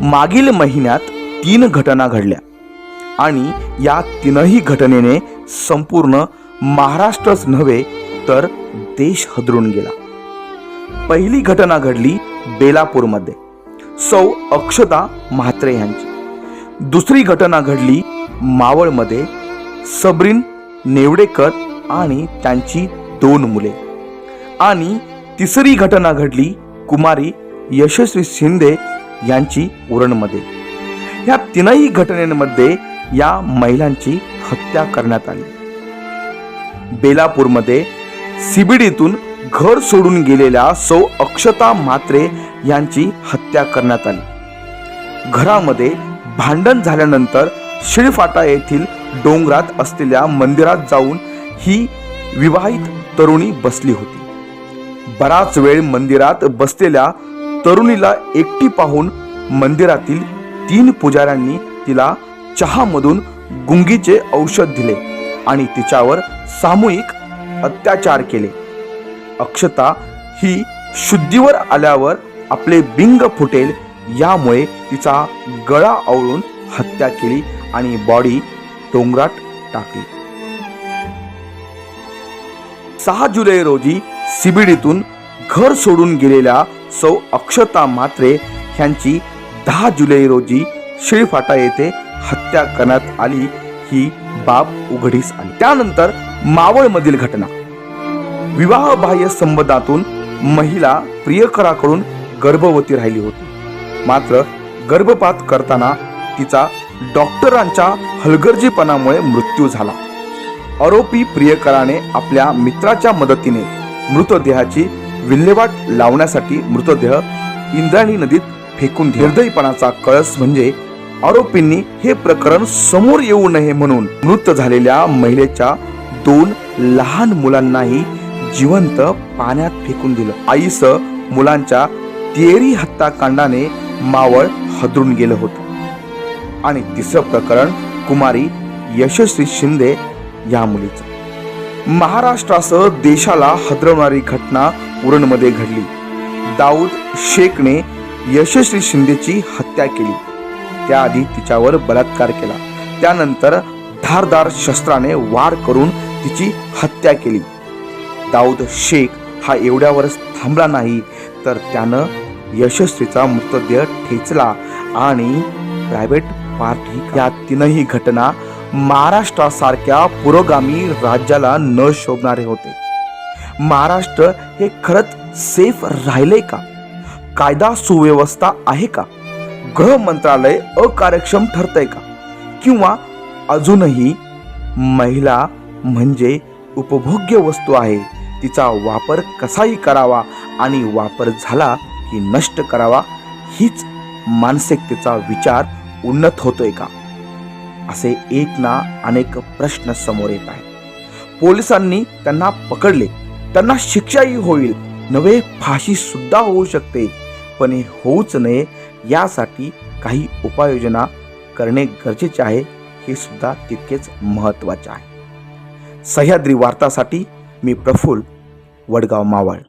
मागील महिन्यात तीन घटना घडल्या. आणि या तीनही घटनेने संपूर्ण महाराष्ट्रच नव्हे तर देश हदरून गेला. पहिली घटना घडली बेलापूरमध्ये. सौ अक्षता म्हात्रे यांची. दुसरी घटना घडली मावळमध्ये. सबरीन नेवडेकर आणि त्यांची दोन मुले. आणि तिसरी घटना घडली कुमारी यशस्वी शिंदे यांची उरणमध्ये. या तीनही घटनेमध्ये या महिलांची हत्या करण्यात आली. बेलापूरमध्ये सीबीडीतून घर सोडून गेलेल्या सौ अक्षता म्हात्रे यांची हत्या करण्यात आली. घरामध्ये भांडण झाल्यानंतर शिळफाटा येथील डोंगरात असलेल्या मंदिरात जाऊन ही विवाहित तरुणी बसली होती. बराच वेळ मंदिरात बसलेल्या तरुणीला एकटी पाहून मंदिरातील तीन पुजाऱ्यांनी तिला चहामधून गुंगीचे औषध दिले आणि तिच्यावर सामूहिक अत्याचार केले. अक्षता ही शुद्धीवर आल्यावर आपले बिंग फुटेल यामुळे तिचा गळा आवळून हत्या केली आणि बॉडी डोंगरात टाकली. सहा जुलै रोजी सीबीडीतून घर सोडून गेलेल्या सौ अक्षता मात्रे ह्यांची दहा जुलै रोजी शिळफाटा येथे हत्या करण्यात आली. ही बाब उघडीस आली. त्यानंतर मावळमधील घटना. विवाहबाह्य संबंधातून महिला प्रियकराकडून गर्भवती राहिली होती. मात्र गर्भपात करताना तिचा डॉक्टरांच्या हलगर्जीपणामुळे मृत्यू झाला. आरोपी प्रियकराने आपल्या मित्राच्या मदतीने मृतदेहाची विल्हेवाट लावण्यासाठी मृतदेह इंद्राणी नदीत फेकून दिला. निर्दयीपणाचा कळस म्हणजे आरोपींनी हे प्रकरण समोर येऊ नये म्हणून मृत झालेल्या महिलेच्या दोन लहान मुलांनाही जिवंत पाण्यात फेकून दिलं. आईस मुलांच्या तेरी हत्याकांडाने मावळ हदरून गेलं होतं. आणि तिसरं प्रकरण कुमारी यशस्वी शिंदे या मुलीचं. महाराष्ट्रासह देशाला हदरवणारी घटना उरणमध्ये घडली. दाऊद शेखने यशस्वी शिंदेची हत्या केली. त्याआधी तिच्यावर बलात्कार केला. त्यानंतर धारदार शस्त्राने वार करून तिची हत्या केली. दाऊद शेख हा एवढ्यावरच थांबला नाही तर त्यानं यशस्वीचा मृतदेह ठेचला आणि प्रायव्हेट पार्टी या तीनही घटना महाराष्ट्रासारख्या पुरोगामी राज्याला न शोभणारे होते. महाराष्ट्र हे खरंच सेफ राहिले का? कायदा सुव्यवस्था आहे का? गृह मंत्रालय अकार्यक्षम ठरतंय का? किंवा अजूनही महिला म्हणजे उपभोग्य वस्तू आहे तिचा वापर कसाही करावा आणि वापर झाला की नष्ट करावा हीच मानसिकतेचा विचार उन्नत होतोय का? असे एक ना अनेक प्रश्न समोर येत आहेत. पोलिसांनी त्यांना पकडले. त्यांना शिक्षाही होईल. नवे फाशी सुद्धा होऊ शकते. पण हे होऊच नये यासाठी काही उपाययोजना करणे गरजेचे आहे हे सुद्धा तितकेच महत्त्वाचे आहे. सह्याद्री वार्तासाठी मी प्रफुल्ल वडगाव मावळ.